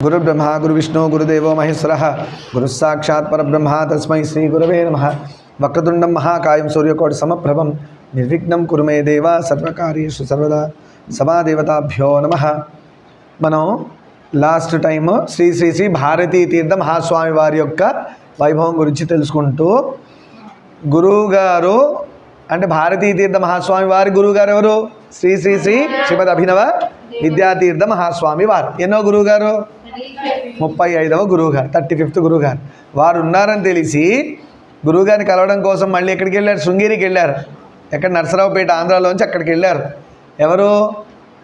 గురుబ్రహ్మ గురు విష్ణు గురుదేవో మహేశ్వర గురుస్సాక్షాత్ పరబ్రహ్మ తస్మై శ్రీ గురవే నమ వక్రతుండం మహాకాయం సూర్యకోటి సమప్రభం నిర్విఘ్నం కురుమే దేవ సర్వకార్యేషు సర్వదా సమాదేవతాభ్యో నమ మనం లాస్ట్ టైం శ్రీ శ్రీ శ్రీ భారతీ తీర్థ మహాస్వామి వారి యొక్క వైభవం గురించి తెలుసుకుంటూ గురువుగారు అంటే భారతీ తీర్థ మహాస్వామి వారి గురువుగారు ఎవరు? శ్రీ శ్రీ శ్రీ శ్రీమద్ అభినవ విద్యాతీర్థ మహాస్వామి వారు. ఎన్నో గురువుగారు? ముప్పై ఐదవ గురువుగారు థర్టీ ఫిఫ్త్ గురువుగారు. వారు ఉన్నారని తెలిసి గురువుగారిని కలవడం కోసం మళ్ళీ ఎక్కడికి వెళ్ళారు? శృంగేరికి వెళ్ళారు. ఎక్కడ నరసరావుపేట ఆంధ్రాలోంచి అక్కడికి వెళ్ళారు. ఎవరు?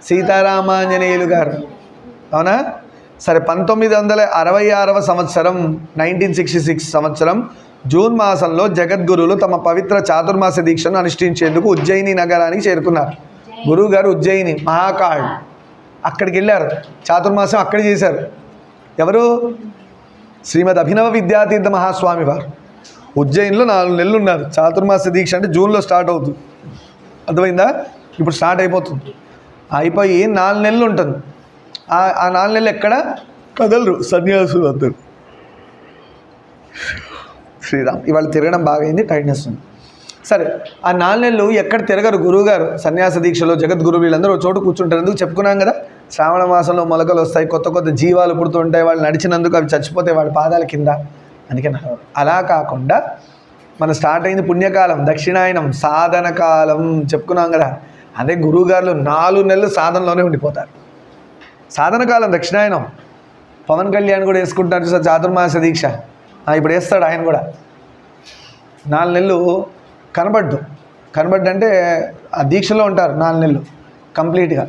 సీతారామాంజనేయులు గారు. అవునా? సరే పంతొమ్మిది వందల అరవై ఆరవ సంవత్సరం నైన్టీన్ సిక్స్టీ సిక్స్ సంవత్సరం జూన్ మాసంలో జగద్గురులు తమ పవిత్ర చాతుర్మాస దీక్షను అనుష్ఠించేందుకు ఉజ్జయిని నగరానికి చేరుకున్నారు. గురువుగారు ఉజ్జయిని మహాకాళ్. అక్కడికి వెళ్ళారు చాతుర్మాసం అక్కడ చేశారు. ఎవరు? శ్రీమద్ అభినవ విద్యాతీర్థ మహాస్వామి వారు. ఉజ్జయిన్లో నాలుగు నెలలు ఉన్నారు. చాతుర్మాస దీక్ష అంటే జూన్లో స్టార్ట్ అవుతుంది అర్థమైందా? ఇప్పుడు స్టార్ట్ అయిపోతుంది. అయిపోయి నాలుగు నెలలు ఉంటుంది. ఆ ఆ నాలుగు నెలలు ఎక్కడ? కదలరు సన్యాసులు అందరు. శ్రీరామ్ ఇవాళ తిరగడం బాగైంది టైట్నెస్ ఉంది. సరే ఆ నాలుగు నెలలు ఎక్కడ తిరగరు గురువుగారు? సన్యాస దీక్షలో జగద్గురు వీళ్ళందరూ ఒక చోటు కూర్చుంటారు. ఎందుకు చెప్పుకున్నాం కదా? శ్రావణ మాసంలో మొలకలు వస్తాయి కొత్త కొత్త జీవాలు పుడుతుంటాయి వాళ్ళు నడిచినందుకు అవి చచ్చిపోతాయి వాళ్ళ పాదాల కింద. అందుకే అలా కాకుండా మన స్టార్ట్ అయింది పుణ్యకాలం దక్షిణాయనం సాధన కాలం చెప్పుకున్నాం కదా. అదే గురువుగారులు నాలుగు నెలలు సాధనలోనే ఉండిపోతారు. సాధన కాలం దక్షిణాయనం. పవన్ కళ్యాణ్ కూడా వేసుకుంటారు చూసా చాతుర్మాస దీక్ష. ఇప్పుడు వేస్తాడు ఆయన కూడా. నాలుగు నెలలు కనబడ్డు. కనబడ్డు అంటే ఆ దీక్షలో ఉంటారు నాలుగు నెలలు కంప్లీట్గా.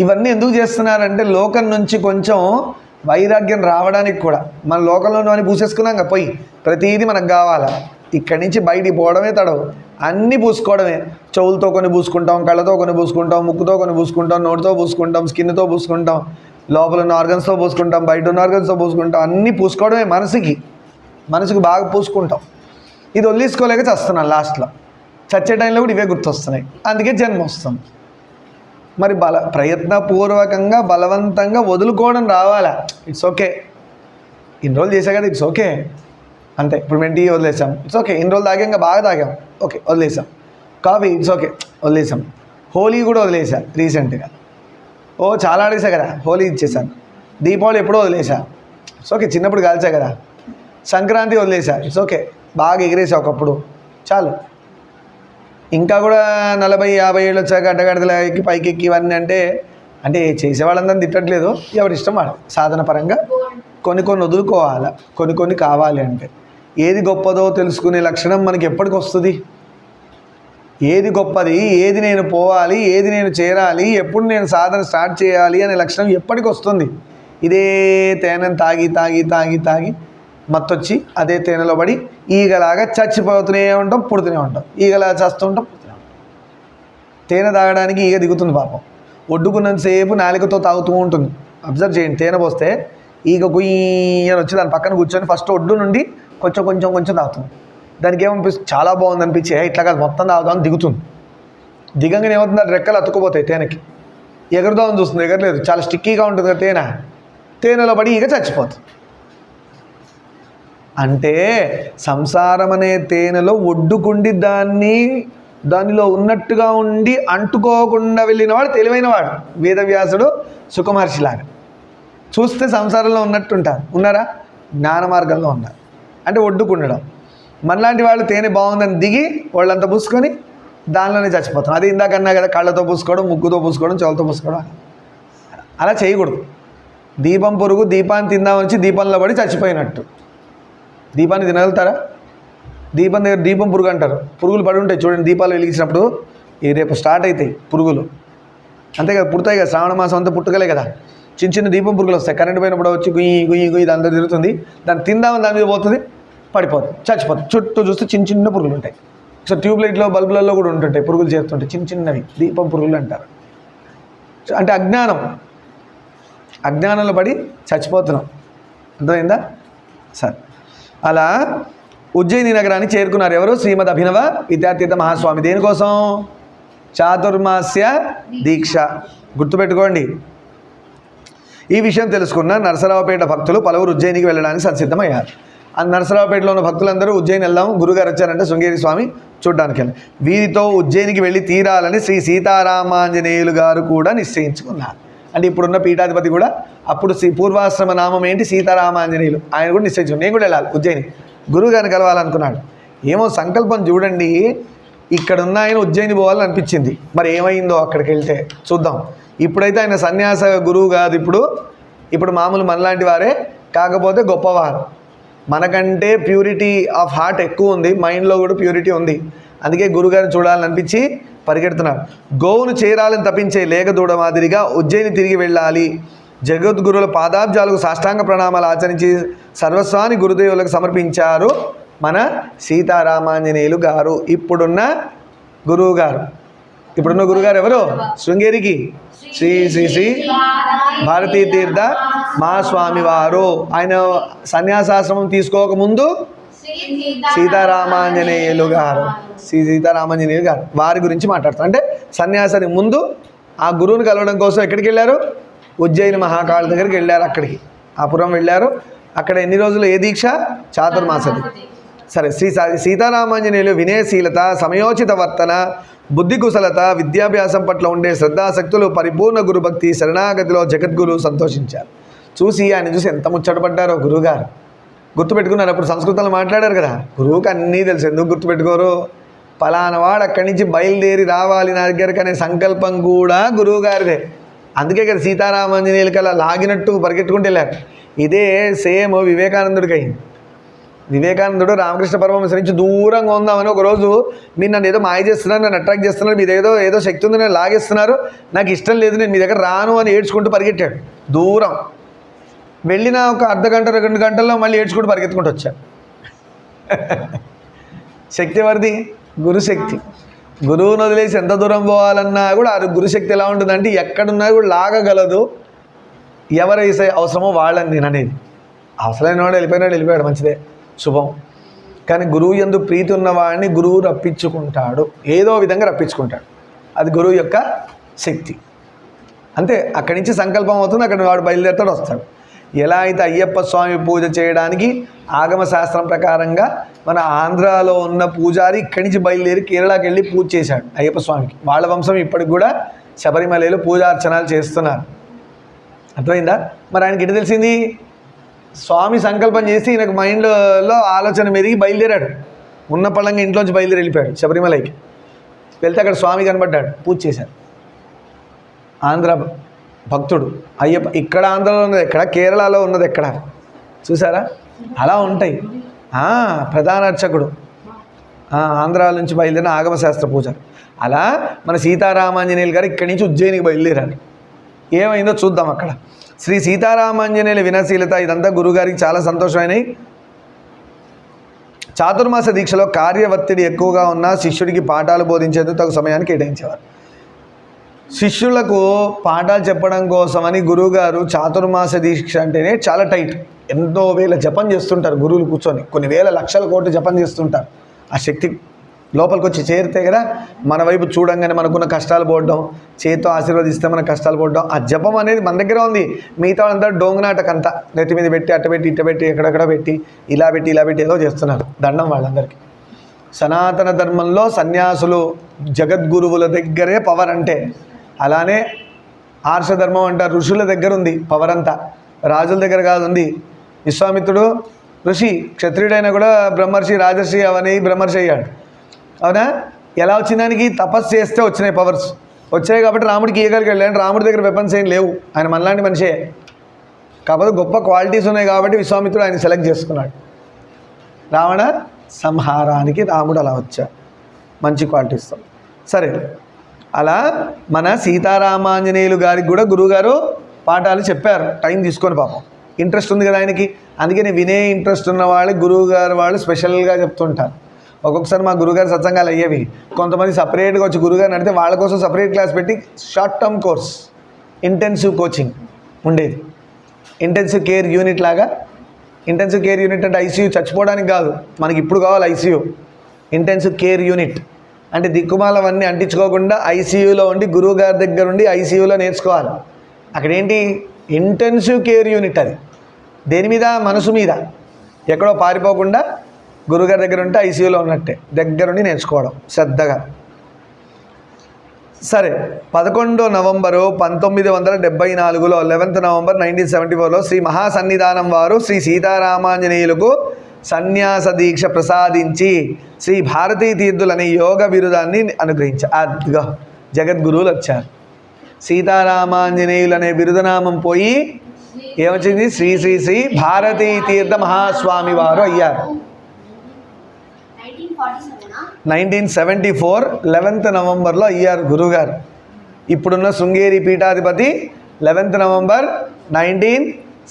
ఇవన్నీ ఎందుకు చేస్తున్నారంటే లోకం నుంచి కొంచెం వైరాగ్యం రావడానికి కూడా. మన లోకంలో అని పూసేసుకున్నాం కదా పోయి. ప్రతిదీ మనకు కావాలా? ఇక్కడి నుంచి బయటికి పోవడమే తడవు. అన్నీ పూసుకోవడమే. చెవులతో కొన్ని పూసుకుంటాం కళ్ళతో కొన్ని పూసుకుంటాం ముక్కుతో కొన్ని పూసుకుంటాం నోటితో పూసుకుంటాం స్కిన్తో పూసుకుంటాం లోపల ఉన్న ఆర్గన్స్తో పూసుకుంటాం బయట ఉన్న ఆర్గన్స్తో పూసుకుంటాం అన్నీ పూసుకోవడమే మనసుకి. మనసుకు బాగా పూసుకుంటాం. ఇది వదిలేసుకోలేక చస్తున్నాను లాస్ట్లో. చచ్చే టైంలో కూడా ఇవే గుర్తొస్తున్నాయి. అందుకే జన్మ వస్తుంది మరి బల ప్రయత్నపూర్వకంగా బలవంతంగా వదులుకోవడం రావాలా? ఇట్స్ ఓకే ఇన్ని రోజులు చేసా కదా ఇట్స్ ఓకే అంతే ఇప్పుడు మేము టీ వదిలేసాం. ఇట్స్ ఓకే ఇన్ని రోజులు తాగాం బాగా తాగాం. ఓకే వదిలేసాం. కాఫీ ఇట్స్ ఓకే వదిలేసాం. హోలీ కూడా వదిలేసా రీసెంట్గా ఓ చాలా ఆడేసా కదా హోలీ ఇచ్చేసాను దీపావళి ఎప్పుడో వదిలేసా. ఇట్స్ ఓకే చిన్నప్పుడు కాల్చా కదా. సంక్రాంతి వదిలేసా ఇట్స్ ఓకే బాగా ఎగిరేసా ఒకప్పుడు. చాలు. ఇంకా కూడా నలభై యాభై ఏళ్ళు వచ్చాక అడ్డగడతలకి ఎక్కి పైకి ఎక్కి ఇవన్నీ అంటే అంటే చేసేవాళ్ళందరం తిట్టట్లేదు. ఎవరి ఇష్టం సాధన పరంగా కొన్ని కొన్ని వదులుకోవాలి? కొన్ని కొన్ని కావాలి అంటే. ఏది గొప్పదో తెలుసుకునే లక్షణం మనకి ఎప్పటికి వస్తుంది? ఏది గొప్పది? ఏది నేను పోవాలి? ఏది నేను చేరాలి? ఎప్పుడు నేను సాధన స్టార్ట్ చేయాలి అనే లక్షణం ఎప్పటికి వస్తుంది? ఇదే తేనెను తాగి తాగి తాగి తాగి మత్తొచ్చి అదే తేనెలో పడి ఈగలాగా చచ్చిపోతూనే ఉంటాం పుడుతూనే ఉంటాం. ఈగలా చస్తుంటాం పుడుతూనే ఉంటాం. తేనె తాగడానికి ఈగ దిగుతుంది పాపం. ఒడ్డుకున్నంతసేపు నాలికతో తాగుతూ ఉంటుంది. అబ్జర్వ్ చేయండి తేనె పోస్తే ఈగ గుయ్యని వచ్చి దాని పక్కన కూర్చొని ఫస్ట్ ఒడ్డు నుండి కొంచెం కొంచెం కొంచెం తాగుతుంది. దానికి ఏమనిపిస్తుంది? చాలా బాగుంది అనిపించి ఇట్లా కాదు మొత్తం తాగుదాం దిగుతుంది. దిగంగానే ఏమవుతుంది? అది రెక్కలు అతుక్కుపోతాయి తేనెకి. ఎగరుదామని చూస్తుంది ఎగరలేదు. చాలా స్టిక్కీగా ఉంటుంది కదా తేనె. తేనెలో పడి ఈగ చచ్చిపోతుంది. అంటే సంసారం అనే తేనెలో ఒడ్డుకుండి దాన్ని దానిలో ఉన్నట్టుగా ఉండి అంటుకోకుండా వెళ్ళినవాడు తెలివైనవాడు వేదవ్యాసుడు సుఖమహర్షిలాగా చూస్తే సంసారంలో ఉన్నట్టుంటారు. ఉన్నారా? జ్ఞాన మార్గంలో ఉన్నారు. అంటే ఒడ్డుకుండడం. మనలాంటి వాళ్ళు తేనె బాగుందని దిగి వాళ్ళంతా పూసుకొని దానిలోనే చచ్చిపోతాం. అది ఇందాకన్నా కదా కళ్ళతో పూసుకోవడం ముగ్గుతో పూసుకోవడం చెవులతో పూసుకోవడం అలా చేయకూడదు. దీపం పొరుగు దీపాన్ని తిందామని వచ్చి దీపంలో పడి చచ్చిపోయినట్టు. దీపాన్ని తినగలుగుతారా? దీపం దగ్గర దీపం పురుగు అంటారు. పురుగులు పడి ఉంటాయి చూడండి దీపాలు వెలిగించినప్పుడు ఈ రేపు స్టార్ట్ అవుతాయి పురుగులు. అంతే కదా పుడతాయి కదా శ్రావణ మాసం అంతా పుట్టుకలే కదా. చిన్న చిన్న దీపం పురుగులు వస్తాయి. కరెంట్ పోయినప్పుడు వచ్చి గుయ్యి గుయ్యి గుయ్యి దాంతో తిరుగుతుంది. దాన్ని తిందామని దాని మీద పోతుంది పడిపోతుంది చచ్చిపోతుంది. చుట్టూ చూస్తే చిన్న చిన్న పురుగులు ఉంటాయి. సో ట్యూబ్ లైట్లో బల్బులలో కూడా ఉంటుంటాయి పురుగులు చేస్తుంటాయి. చిన్న చిన్నవి దీపం పురుగులు అంటారు. అంటే అజ్ఞానం. అజ్ఞానంలో పడి చచ్చిపోతున్నాం. అర్థమైందా? సరే. అలా ఉజ్జయిని నగరాన్ని చేరుకున్నారు ఎవరు? శ్రీమద్ అభినవ విద్యాతీర్థ మహాస్వామి. దేనికోసం? చాతుర్మాస్య దీక్ష. గుర్తుపెట్టుకోండి. ఈ విషయం తెలుసుకున్న నరసరావుపేట భక్తులు పలువురు ఉజ్జయినికి వెళ్ళడానికి సంసిద్ధమయ్యారు. ఆ నరసరావుపేటలో ఉన్న భక్తులందరూ ఉజ్జయిని వెళ్దాం గురుగారు వచ్చారంటే శృంగేరి స్వామి చూడ్డానికి వీరితో ఉజ్జయినికి వెళ్ళి తీరాలని శ్రీ సీతారామాంజనేయులు గారు కూడా నిశ్చయించుకున్నారు. అంటే ఇప్పుడున్న పీఠాధిపతి కూడా అప్పుడు శ్రీ పూర్వాశ్రమ నామం ఏంటి? సీతారామాంజనేయులు. ఆయన కూడా నిశ్చయించుకున్నాడు నేను కూడా వెళ్ళాలి ఉజ్జయిని. గురువు గారిని కలవాలనుకున్నాడు. ఏమో సంకల్పం చూడండి ఇక్కడ ఉన్న ఆయన ఉజ్జయిని పోవాలని అనిపించింది. మరి ఏమైందో అక్కడికి వెళ్తే చూద్దాం. ఇప్పుడైతే ఆయన సన్యాస గురువు కాదు ఇప్పుడు. ఇప్పుడు మామూలు మనలాంటి వారే కాకపోతే గొప్పవారు. మనకంటే ప్యూరిటీ ఆఫ్ హార్ట్ ఎక్కువ ఉంది మైండ్లో కూడా ప్యూరిటీ ఉంది. అందుకే గురుగారిని చూడాలనిపించి పరిగెడుతున్నాడు పరిగెడుతున్నారు గోవును చేరాలని తప్పించే లేగదూడ మాదిరిగా ఉజ్జయిని తిరిగి వెళ్ళాలి. జగద్గురుల పాదాబ్జాలకు సాష్టాంగ ప్రణామాలు ఆచరించి సర్వస్వాన్ని గురుదేవులకు సమర్పించారు మన సీతారామాంజనేయులు గారు. ఇప్పుడున్న గురువు గారు ఇప్పుడున్న గురుగారు ఎవరు? శృంగేరికి. శ్రీ శ్రీ శ్రీ భారతీ తీర్థ మా వారు ఆయన సన్యాసాశ్రమం తీసుకోకముందు సీతారామాంజనేయులు గారు శ్రీ సీతారామాంజనేయులు గారు వారి గురించి మాట్లాడతారు. అంటే సన్యాసానికి ముందు ఆ గురువుని కలవడం కోసం ఎక్కడికి వెళ్ళారు? ఉజ్జయిని మహాకాళ దగ్గరికి వెళ్ళారు అక్కడికి. ఆ పురం వెళ్ళారు. అక్కడ ఎన్ని రోజులు ఏ దీక్ష? చాతుర్మాసది. సరే శ్రీ సీతారామాంజనేయులు వినయశీలత సమయోచిత వర్తన బుద్ధి కుశలత విద్యాభ్యాసం పట్ల ఉండే శ్రద్ధాశక్తులు పరిపూర్ణ గురుభక్తి శరణాగతిలో జగద్గురు సంతోషించారు. చూసి ఆయన చూసి ఎంత ముచ్చటపడ్డారో గురువుగారు. గుర్తుపెట్టుకున్నారు. అప్పుడు సంస్కృతంలో మాట్లాడారు కదా. గురువుకి అన్నీ తెలుసు. ఎందుకు గుర్తుపెట్టుకోరు? పలానా వాడు అక్కడి నుంచి బయలుదేరి రావాలి నా దగ్గరికి అనే సంకల్పం కూడా గురువు గారిదే. అందుకే కదా సీతారామాంజనేయులు అలా లాగినట్టు పరిగెట్టుకుంటూ వెళ్ళారు. ఇదే సేమ్ వివేకానందుడికి అయింది. వివేకానందుడు రామకృష్ణ పరమహంస నుంచి దూరంగా ఉందామని ఒకరోజు మీరు నన్ను ఏదో మాయ చేస్తున్నారు నన్ను అట్రాక్ట్ చేస్తున్నారు మీరు ఏదో ఏదో శక్తి ఉంది లాగేస్తున్నారు. నాకు ఇష్టం లేదు నేను మీ దగ్గర రాను అని ఏడ్చుకుంటూ పరిగెట్టాడు. దూరం. వెళ్ళిన ఒక అర్ధ గంట రెండు గంటల్లో మళ్ళీ ఏడ్చుకుంటూ పరిగెత్తుకుంటూ వచ్చాడు శక్తి ఎవరిది గురుశక్తి. గురువును వదిలేసి ఎంత దూరం పోవాలన్నా కూడా ఆ గురుశక్తి ఎలా ఉంటుందంటే ఎక్కడున్నా కూడా లాగగలదు. ఎవరైతే అవసరమో వాళ్ళని నేను అనేది అవసరమైన వాడు వెళ్ళిపోయినాడు వెళ్ళిపోయాడు మంచిదే శుభం. కానీ గురువు ఎందు ప్రీతి ఉన్నవాడిని గురువు రప్పించుకుంటాడు. ఏదో విధంగా రప్పించుకుంటాడు. అది గురువు యొక్క శక్తి. అంతే అక్కడి నుంచి సంకల్పం అవుతుంది అక్కడ వాడు బయలుదేరతాడు వస్తాడు. ఎలా అయితే అయ్యప్ప స్వామి పూజ చేయడానికి ఆగమ శాస్త్రం ప్రకారంగా మన ఆంధ్రాలో ఉన్న పూజారి ఇక్కడి నుంచి బయలుదేరి కేరళకి వెళ్ళి పూజ చేశాడు అయ్యప్ప స్వామికి. వాళ్ళ వంశం ఇప్పటికి కూడా శబరిమలలో పూజార్చనాలు చేస్తున్నారు. అర్థమైందా? మరి ఆయనకి ఎటు తెలిసింది? స్వామి సంకల్పం చేసి ఈయనకు మైండ్లో ఆలోచన మెరిగి బయలుదేరాడు. ఉన్న పళ్ళంగా ఇంట్లోంచి బయలుదేరి వెళ్ళిపోయాడు శబరిమలకి. వెళ్తే అక్కడ స్వామి కనబడ్డాడు పూజ చేశారు ఆంధ్ర భక్తుడు. అయ్యప్ప ఇక్కడ ఆంధ్రలో ఉన్నది ఎక్కడ? కేరళలో ఉన్నది ఎక్కడ? చూసారా? అలా ఉంటాయి. ప్రధాన అర్చకుడు. ఆ, ఆంధ్ర నుంచి బయలుదేరిన ఆగమశాస్త్ర పూజ అలా మన సీతారామాంజనేయులు గారు ఇక్కడి నుంచి ఉజ్జయినికి బయలుదేరారు. ఏమైందో చూద్దాం అక్కడ. శ్రీ సీతారామాంజనేయుల వినశీలత ఇదంతా గురుగారికి చాలా సంతోషమైనవి చాతుర్మాస దీక్షలో కార్యవత్తిడి ఎక్కువగా ఉన్న శిష్యుడికి పాఠాలు బోధించేందుకు తగు సమయాన్ని కేటాయించేవారు. శిష్యులకు పాఠాలు చెప్పడం కోసమని గురువుగారు చాతుర్మాస దీక్ష అంటేనే చాలా టైట్. ఎంతో వేల జపం చేస్తుంటారు గురువులు కూర్చొని. కొన్ని వేల లక్షల కోట్లు జపం చేస్తుంటారు. ఆ శక్తి లోపలికి వచ్చి చేరితే కదా మన వైపు చూడంగానే మనకున్న కష్టాలు పోవడం చేతితో ఆశీర్వదిస్తే మన కష్టాలు పోవడం. ఆ జపం అనేది మన దగ్గర ఉంది. మిగతా వాళ్ళంతా డోంగునాటకంతా నెత్తి మీద పెట్టి అట్ట పెట్టి ఇట్ట పెట్టి ఎక్కడెక్కడ పెట్టి ఇలా పెట్టి ఇలా పెట్టి ఏదో చేస్తున్నారు దండం వాళ్ళందరికీ. సనాతన ధర్మంలో సన్యాసులు జగద్గురువుల దగ్గరే పవర్ అంటే అలానే ఆర్షధర్మం అంటారు ఋషుల దగ్గర ఉంది పవర్ అంతా రాజుల దగ్గర కాదు ఉంది విశ్వామిత్రుడు ఋషి క్షత్రియుడైనా కూడా బ్రహ్మర్షి రాజర్షి అవని బ్రహ్మర్షి అయ్యాడు. అవునా? ఎలా వచ్చిన దానికి? తపస్సు చేస్తే వచ్చినాయి పవర్స్ వచ్చాయి కాబట్టి రాముడికి ఇయ్యగలిగాడు. లేదంటే రాముడి దగ్గర వెపన్స్ ఏం లేవు. ఆయన మనలాంటి మనిషే. కాకపోతే గొప్ప క్వాలిటీస్ ఉన్నాయి కాబట్టి విశ్వామిత్రుడు ఆయన సెలెక్ట్ చేసుకున్నాడు. రావణ సంహారానికి రాముడు అలా వచ్చాడు. మంచి క్వాలిటీస్తో సరే అలా మన సీతారామాంజనేయులు గారికి కూడా గురువుగారు పాఠాలు చెప్పారు. టైం తీసుకొని పాపం. ఇంట్రెస్ట్ ఉంది కదా ఆయనకి. అందుకని వినే ఇంట్రెస్ట్ ఉన్న వాళ్ళకి గురువు గారు వాళ్ళు స్పెషల్గా చెప్తుంటారు. ఒక్కొక్కసారి మా గురుగారు సత్సంగాలు అయ్యేవి. కొంతమంది సపరేట్గా వచ్చి గురుగారు నడితే వాళ్ళ కోసం సపరేట్ క్లాస్ పెట్టి short term course intensive coaching ఉండేది. ఇంటెన్సివ్ కేర్ యూనిట్ లాగా. ఇంటెన్సివ్ కేర్ యూనిట్ అంటే ఐసీయూ చచ్చిపోవడానికి కాదు. మనకి ఇప్పుడు కావాలి ఐసీయూ. Intensive care unit. అంటే దిక్కుమాలవన్నీ అంటించుకోకుండా ఐసీయూలో ఉండి గురువు గారి దగ్గర ఉండి ఐసీయూలో నేర్చుకోవాలి. అక్కడ ఏంటి ఇంటెన్సివ్ కేర్ యూనిట్ అది. దేని మీద? మనసు మీద. ఎక్కడో పారిపోకుండా గురుగారి దగ్గర ఉంటే ఐసీయూలో ఉన్నట్టే. దగ్గరుండి నేర్చుకోవడం శ్రద్ధగా. సరే పదకొండో నవంబరు పంతొమ్మిది వందల డెబ్బై నాలుగులో లెవెన్త్ నవంబర్ నైన్టీన్ సెవెంటీ ఫోర్లో శ్రీ మహాసన్నిధానం వారు శ్రీ సీతారామాంజనేయులకు సన్యాస దీక్ష ప్రసాదించి శ్రీ భారతీ తీర్థులు అనే యోగ బిరుదాన్ని అనుగ్రహించారు అదిగో జగద్గురువులు వచ్చారు. సీతారామాంజనేయులు అనే బిరుదనామం పోయి ఏమొచ్చింది? శ్రీ శ్రీ శ్రీ భారతీ తీర్థ మహాస్వామి వారు అయ్యారు. నైన్టీన్ సెవెంటీ ఫోర్ లెవెన్త్ నవంబర్లో అయ్యారు గురుగారు ఇప్పుడున్న శృంగేరి పీఠాధిపతి లెవెన్త్ నవంబర్ నైన్టీన్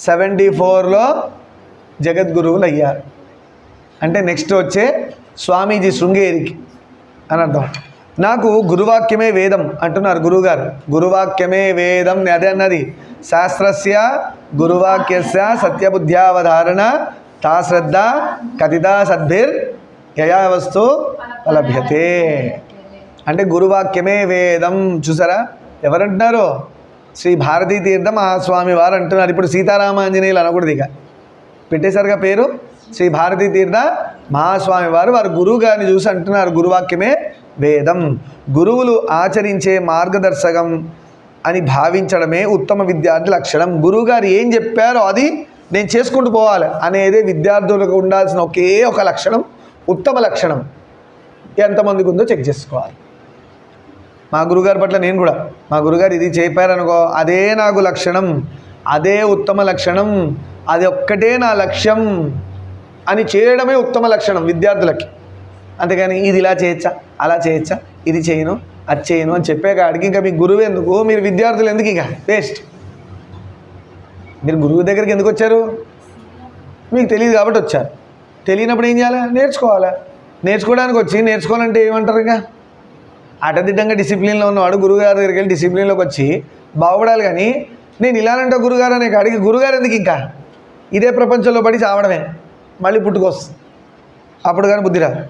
సెవెంటీ ఫోర్లో జగద్గురువులు అయ్యారు. అంటే నెక్స్ట్ వచ్చే స్వామీజీ శృంగేరికి అని అర్థం. నాకు గురువాక్యమే వేదం అంటున్నారు గురువుగారు. గురువాక్యమే వేదం అదే అన్నది. శాస్త్రస్య గురువాక్యస్య సత్యబుద్ధ్యావధారణ తా శ్రద్ధ కథితా సద్భిర్ యయా వస్తు లభ్యతే. అంటే గురువాక్యమే వేదం చూసారా? ఎవరంటున్నారు? శ్రీ భారతీ తీర్థ మహాస్వామి వారు అంటున్నారు. ఇప్పుడు సీతారామాంజనేయులు అనకూడదు ఇక. పెట్టేశారుగా పేరు? శ్రీ భారతీ తీర్థ మహాస్వామి వారు వారు గురువు గారిని చూసి అంటున్నారు గురువాక్యమే వేదం. గురువులు ఆచరించే మార్గదర్శకం అని భావించడమే ఉత్తమ విద్యార్థి లక్షణం. గురువుగారు ఏం చెప్పారో అది నేను చేసుకుంటూ పోవాలి అనేది విద్యార్థులకు ఉండాల్సిన ఒకే ఒక లక్షణం ఉత్తమ లక్షణం. ఎంతమందికి ఉందో చెక్ చేసుకోవాలి. మా గురుగారి పట్ల నేను కూడా మా గురుగారు ఇది చెప్పారనుకో అదే నాకు లక్షణం అదే ఉత్తమ లక్షణం అది ఒక్కటే నా లక్ష్యం. అని చేయడమే ఉత్తమ లక్షణం విద్యార్థులకి. అంతేగాని ఇది ఇలా చేయొచ్చా? అలా చేయొచ్చా? ఇది చేయను అది చేయను అని చెప్పే కాడికి ఇంకా మీ గురువు ఎందుకు? మీరు విద్యార్థులు ఎందుకు ఇక? వేస్ట్. మీరు గురువు దగ్గరికి ఎందుకు వచ్చారు? మీకు తెలియదు కాబట్టి వచ్చారు. తెలియనప్పుడు ఏం చేయాలి? నేర్చుకోవాలా? నేర్చుకోవడానికి వచ్చి నేర్చుకోవాలంటే ఏమంటారు ఇంకా? అటదిడ్డంగా డిసిప్లిన్లో ఉన్నవాడు గురుగారి దగ్గరికి వెళ్ళి డిసిప్లిన్లోకి వచ్చి బాగుపడాలి కానీ నేను ఇలానంటే గురుగారు అనే కాడికి గురుగారు ఎందుకు ఇంకా? ఇదే ప్రపంచంలో పడి చావడమే. మళ్ళీ పుట్టుకొస్తుంది. అప్పుడు కానీ బుద్ధిరా?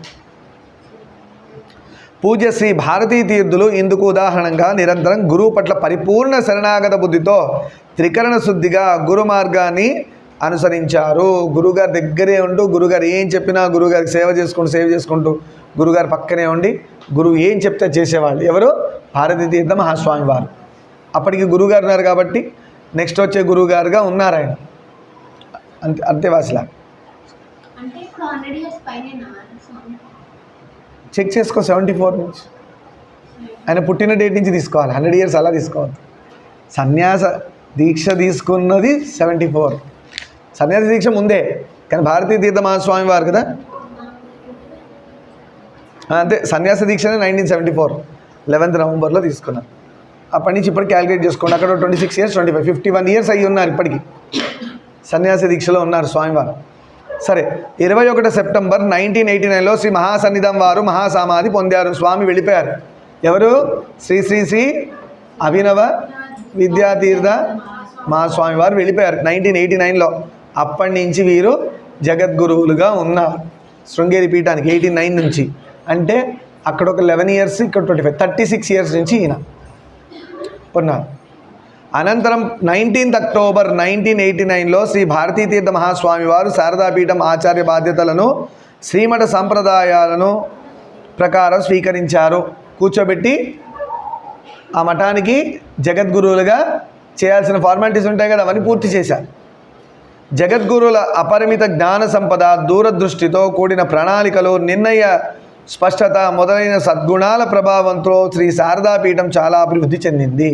పూజ శ్రీ భారతీ తీర్థులు ఇందుకు ఉదాహరణగా నిరంతరం గురువు పట్ల పరిపూర్ణ శరణాగత బుద్ధితో త్రికరణ శుద్ధిగా గురు మార్గాన్ని అనుసరించారు. గురుగారి దగ్గరే ఉంటూ గురుగారు ఏం చెప్పినా గురుగారికి సేవ చేసుకుంటూ సేవ చేసుకుంటూ గురుగారు పక్కనే ఉండి గురువు ఏం చెప్తే చేసేవాళ్ళు. ఎవరు? భారతీ తీర్థ మహాస్వామి వారు. అప్పటికి గురువుగారు ఉన్నారు కాబట్టి నెక్స్ట్ వచ్చే గురువుగారుగా ఉన్నారు ఆయన. అంతే అంతేవాసిలా అంటే ఇప్పుడు హండ్రెడ్ ఇయర్స్ పైన స్వామి చెక్ చేసుకో సెవెంటీ ఫోర్ నుంచి. ఆయన పుట్టిన డేట్ నుంచి తీసుకోవాలి. హండ్రెడ్ ఇయర్స్ అలా తీసుకోవద్దు. సన్యాస దీక్ష తీసుకున్నది సెవెంటీ ఫోర్ సన్యాస దీక్ష ముందే. కానీ భారతీయ తీర్థ మహాస్వామి వారు కదా? అంతే. సన్యాస దీక్షనే నైన్టీన్ సెవెంటీ ఫోర్ లెవెన్త్ నవంబర్లో తీసుకున్నాను అప్పటి నుంచి ఇప్పటికి క్యాలిక్యులేట్ చేసుకోండి. అక్కడ twenty six years twenty five fifty one years అయ్యి ఉన్నారు ఇప్పటికి. సన్యాస దీక్షలో ఉన్నారు స్వామివారు సరే ఇరవై ఒకటి సెప్టెంబర్ నైన్టీన్ ఎయిటీ నైన్లో శ్రీ మహాసన్నిధం వారు మహాసమాధి పొందారు. స్వామి వెళ్ళిపోయారు. ఎవరు? శ్రీ శ్రీ శ్రీ అభినవ విద్యాతీర్థ మహాస్వామి వారు వెళ్ళిపోయారు నైన్టీన్ ఎయిటీ నైన్లో. అప్పటి నుంచి వీరు జగద్గురువులుగా ఉన్నారు. శృంగేరి పీఠానికి ఎయిటీ నైన్ నుంచి. అంటే అక్కడ ఒక లెవెన్ ఇయర్స్ ఇక్కడ twenty five thirty six years నుంచి ఈయన. ఉన్నారు అనంతరం నైన్టీన్త్ అక్టోబర్ నైన్టీన్ ఎయిటీ నైన్లో శ్రీ భారతీ తీర్థ మహాస్వామి వారు శారదాపీఠం ఆచార్య బాధ్యతలను శ్రీమఠ సంప్రదాయాలను ప్రకారం స్వీకరించారు. కూర్చోబెట్టి ఆ మఠానికి జగద్గురువులుగా చేయాల్సిన ఫార్మాలిటీస్ ఉంటాయి కదా అవన్నీ పూర్తి చేశారు. జగద్గురుల అపరిమిత జ్ఞాన సంపద దూరదృష్టితో కూడిన ప్రణాళికలు నిర్ణయ స్పష్టత మొదలైన సద్గుణాల ప్రభావంతో శ్రీ శారదాపీఠం చాలా అభివృద్ధి చెందింది.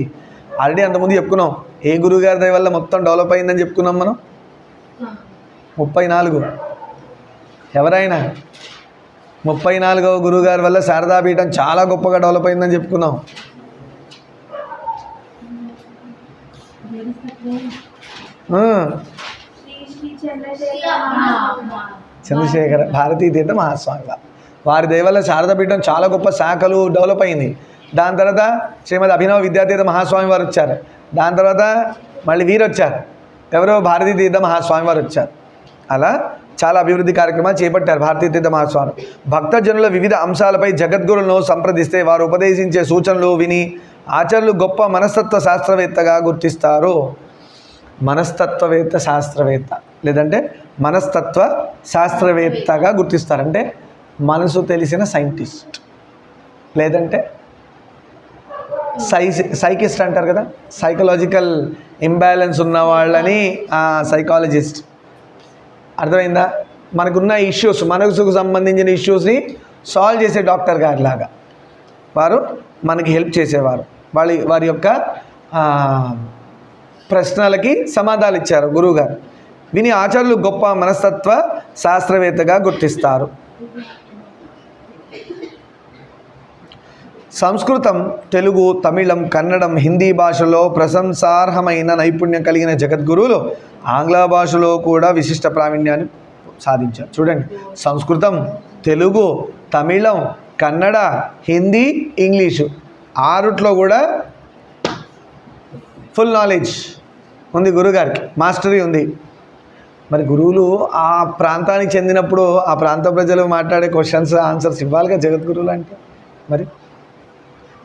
ఆల్రెడీ అంతకుముందు చెప్పుకున్నాం. ఏ గురువుగారి దయ వల్ల మొత్తం డెవలప్ అయిందని చెప్పుకున్నాం మనం? ముప్పై నాలుగు ఎవరైనా? ముప్పై నాలుగవ గురువుగారి వల్ల శారదాపీఠం చాలా గొప్పగా డెవలప్ అయిందని చెప్పుకున్నాం. చంద్రశేఖర భారతీయ భారతీ తీర్థ మహాస్వామి వారి దయవల్ల శారదాపీఠం చాలా గొప్ప శాఖలు డెవలప్ అయింది. దాని తర్వాత శ్రీమద్ అభినవ విద్యాతీర్థ మహాస్వామి వారు వచ్చారు. దాని తర్వాత మళ్ళీ వీరు వచ్చారు. ఎవరో భారతీ తీర్థ మహాస్వామి వారు వచ్చారు. అలా చాలా అభివృద్ధి కార్యక్రమాలు చేపట్టారు భారతీ తీర్థ మహాస్వామి భక్తజనుల వివిధ అంశాలపై జగద్గురులను సంప్రదిస్తే వారు ఉపదేశించే సూచనలు విని ఆచార్యులు గొప్ప మనస్తత్వ శాస్త్రవేత్తగా గుర్తిస్తారు. మనస్తత్వవేత్త శాస్త్రవేత్త లేదంటే మనస్తత్వ శాస్త్రవేత్తగా గుర్తిస్తారంటే మనసు తెలిసిన సైంటిస్ట్ లేదంటే సై సైకిస్ట్ అంటారు కదా? సైకలాజికల్ ఇంబ్యాలెన్స్ ఉన్న వాళ్ళని సైకాలజిస్ట్ అర్థమైందా? మనకున్న ఇష్యూస్ మనసుకు సంబంధించిన ఇష్యూస్ని సాల్వ్ చేసే డాక్టర్ గారిలాగా వారు మనకి హెల్ప్ చేసేవారు. వాళ్ళ వారి యొక్క ప్రశ్నలకి సమాధానాలు ఇచ్చారు గురువుగారు. విని ఆచార్యులు గొప్ప మనస్తత్వ శాస్త్రవేత్తగా గుర్తిస్తారు. సంస్కృతం తెలుగు తమిళం కన్నడం హిందీ భాషలో ప్రశంసార్హమైన నైపుణ్యం కలిగిన జగద్గురువులు ఆంగ్ల భాషలో కూడా విశిష్ట ప్రావీణ్యాన్ని సాధించారు. చూడండి సంస్కృతం తెలుగు తమిళం కన్నడ హిందీ ఇంగ్లీషు ఆరుట్లో కూడా ఫుల్ నాలెడ్జ్ ఉంది గురుగారికి మాస్టరీ ఉంది. మరి గురువులు ఆ ప్రాంతానికి చెందినప్పుడు ఆ ప్రాంత ప్రజలు మాట్లాడే క్వశ్చన్స్ ఆన్సర్స్ ఇవ్వాలిగా జగద్గురువులు అంటే మరి?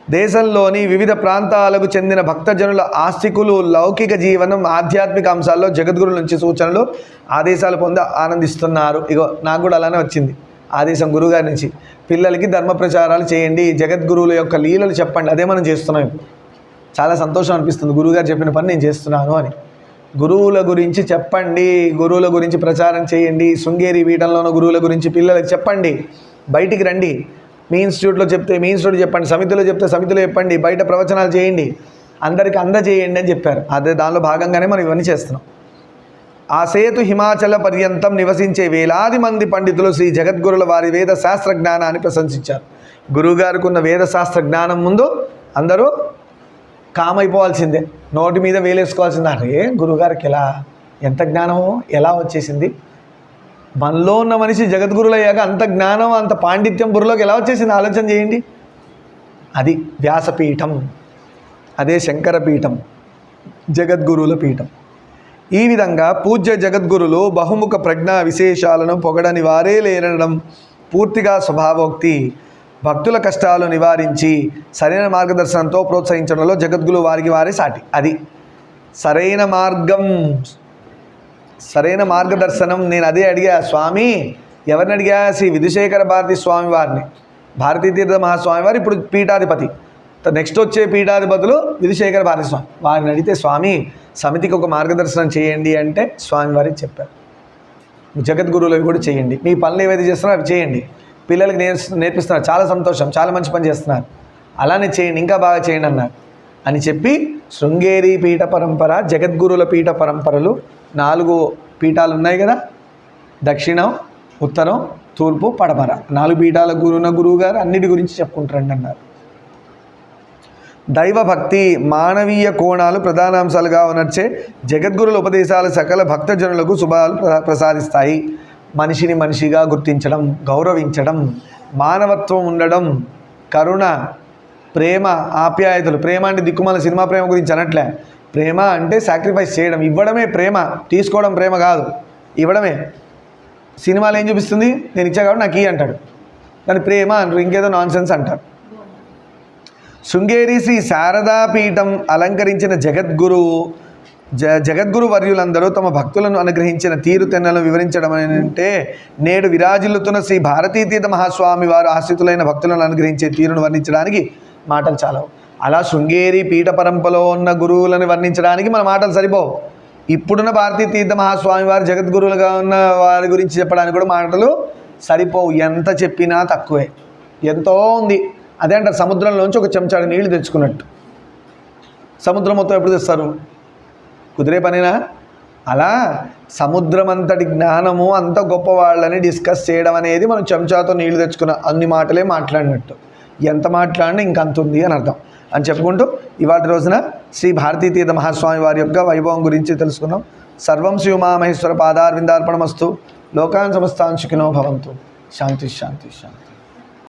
దేశంలోని వివిధ ప్రాంతాలకు చెందిన భక్తజనుల ఆస్తికులు లౌకిక జీవనం ఆధ్యాత్మిక అంశాల్లో జగద్గురుల నుంచి సూచనలు ఆదేశాలు పొంది ఆనందిస్తున్నారు. ఇగో నాకు కూడా అలానే వచ్చింది. ఆదేశం గురుగారి నుంచి. పిల్లలకి ధర్మ ప్రచారాలు చేయండి జగద్గురువుల యొక్క లీలలు చెప్పండి అదే మనం చేస్తున్నాం ఇప్పుడు. చాలా సంతోషం అనిపిస్తుంది. గురువుగారు చెప్పిన పని నేను చేస్తున్నాను అని. గురువుల గురించి చెప్పండి గురువుల గురించి ప్రచారం చేయండి శృంగేరి పీఠంలో ఉన్న గురువుల గురించి పిల్లలకు చెప్పండి. బయటికి రండి. మీ ఇన్స్టిట్యూట్లో చెప్తే మీ ఇన్స్టిట్యూట్ చెప్పండి సమితిలో చెప్తే సమితిలో చెప్పండి బయట ప్రవచనాలు చేయండి అందరికీ అందజేయండి అని చెప్పారు. అదే దానిలో భాగంగానే మనం ఇవన్నీ చేస్తున్నాం. ఆ సేతు హిమాచల పర్యంతం నివసించే వేలాది మంది పండితులు శ్రీ జగద్గురుల వారి వేద శాస్త్ర జ్ఞానాన్ని ప్రశంసించారు. గురువుగారికి ఉన్న వేద శాస్త్ర జ్ఞానం ముందు అందరూ కామైపోవాల్సిందే. నోటి మీద వేలేసుకోవాల్సిందే. అరే గురువుగారికి ఎలా? ఎంత జ్ఞానమో? ఎలా వచ్చేసింది? మనలో ఉన్న మనిషి జగద్గురులయ్యాక అంత జ్ఞానం అంత పాండిత్యం బుర్రలోకి ఎలా వచ్చేసింది? ఆలోచన చేయండి. అది వ్యాసపీఠం. అదే శంకరపీఠం. జగద్గురుల పీఠం. ఈ విధంగా పూజ్య జగద్గురులు బహుముఖ ప్రజ్ఞా విశేషాలను పొగడని వారే లేరనడం పూర్తిగా స్వభావోక్తి. భక్తుల కష్టాలు నివారించి సరైన మార్గదర్శనంతో ప్రోత్సహించడంలో జగద్గురు వారికి వారే సాటి. అది సరైన మార్గం. సరైన మార్గదర్శనం నేను అదే అడిగా స్వామి ఎవరిని అడిగా? శ్రీ విధుశేఖర భారతి స్వామి వారిని. భారతీ తీర్థ మహాస్వామి వారు ఇప్పుడు పీఠాధిపతి. నెక్స్ట్ వచ్చే పీఠాధిపతులు విధుశేఖర భారతి స్వామి. వారిని అడిగితే స్వామి సమితికి ఒక మార్గదర్శనం చేయండి అంటే స్వామివారి చెప్పారు. జగద్గురువులు కూడా చేయండి. మీ పనులు ఏవైతే చేస్తున్నారో అవి చేయండి. పిల్లలకి నేర్ నేర్పిస్తున్నారు. చాలా సంతోషం. చాలా మంచి పని చేస్తున్నారు. అలానే చేయండి ఇంకా బాగా చేయండి అన్నారు. అని చెప్పి శృంగేరి పీఠ పరంపర జగద్గురుల పీఠ పరంపరలు నాలుగు పీఠాలు ఉన్నాయి కదా? దక్షిణం ఉత్తరం తూర్పు పడమర. నాలుగు పీఠాల గురువున గురువు గారు అన్నిటి గురించి చెప్పుకుంటారండి అన్నారు. దైవభక్తి మానవీయ కోణాలు ప్రధానాంశాలుగా ఉనర్చే జగద్గురుల ఉపదేశాలు సకల భక్తజనులకు శుభాలు ప్ర- ప్రసాదిస్తాయి. మనిషిని మనిషిగా గుర్తించడం గౌరవించడం మానవత్వం ఉండడం కరుణ ప్రేమ ఆప్యాయతలు. ప్రేమ అంటే దిక్కుమాల సినిమా ప్రేమ గురించి అనట్లే. ప్రేమ అంటే సాక్రిఫైస్ చేయడం. ఇవ్వడమే ప్రేమ. తీసుకోవడం ప్రేమ కాదు. ఇవ్వడమే. సినిమాలో ఏం చూపిస్తుంది? నేను ఇచ్చా కాబట్టి నాకు ఈ అంటాడు. దాని ప్రేమ అంటారు. ఇంకేదో నాన్ సెన్స్ అంటారు. శృంగేరి శ్రీ శారదాపీఠం అలంకరించిన జగద్గురు జ జగద్గురు వర్యులందరూ తమ భక్తులను అనుగ్రహించిన తీరుతెన్నలను వివరించడం అంటే నేడు విరాజిల్లుతున్న శ్రీ భారతీతీర్థ మహాస్వామి వారు ఆశ్రితులైన భక్తులను అనుగ్రహించే తీరును వర్ణించడానికి మాటలు చాలవు అలా శృంగేరి పీఠ పరంపరలో ఉన్న గురువులను వర్ణించడానికి మన మాటలు సరిపోవు. ఇప్పుడున్న భారతీ తీర్థ మహాస్వామి వారు జగద్గురువులుగా ఉన్న వారి గురించి చెప్పడానికి కూడా మాటలు సరిపోవు. ఎంత చెప్పినా తక్కువే. ఎంతో ఉంది. అదే అంటే సముద్రంలోంచి ఒక చెంచాడు నీళ్ళు తెచ్చుకున్నట్టు. సముద్రం మొత్తం ఎప్పుడు తెస్తారు? కుదిరే పనేనా? అలా సముద్రం అంతటి జ్ఞానము అంత గొప్ప వాళ్ళని డిస్కస్ చేయడం అనేది మనం చెంచాతో నీళ్ళు తెచ్చుకున్న అన్ని మాటలే మాట్లాడినట్టు. ఎంత మాట్లాడినా ఇంకంత ఉంది అని అర్థం. అని చెప్పుకుంటూ ఇవాటి రోజున శ్రీ భారతీ తీర్థ మహాస్వామి వారి యొక్క వైభవం గురించి తెలుసుకున్నాం సర్వం శ్రీ ఉమామహేశ్వర పాదార్విందార్పణమస్తు. లోకాన్ సమస్తాన్ సుఖినో భవంతు. శాంతి శాంతి శాంతి.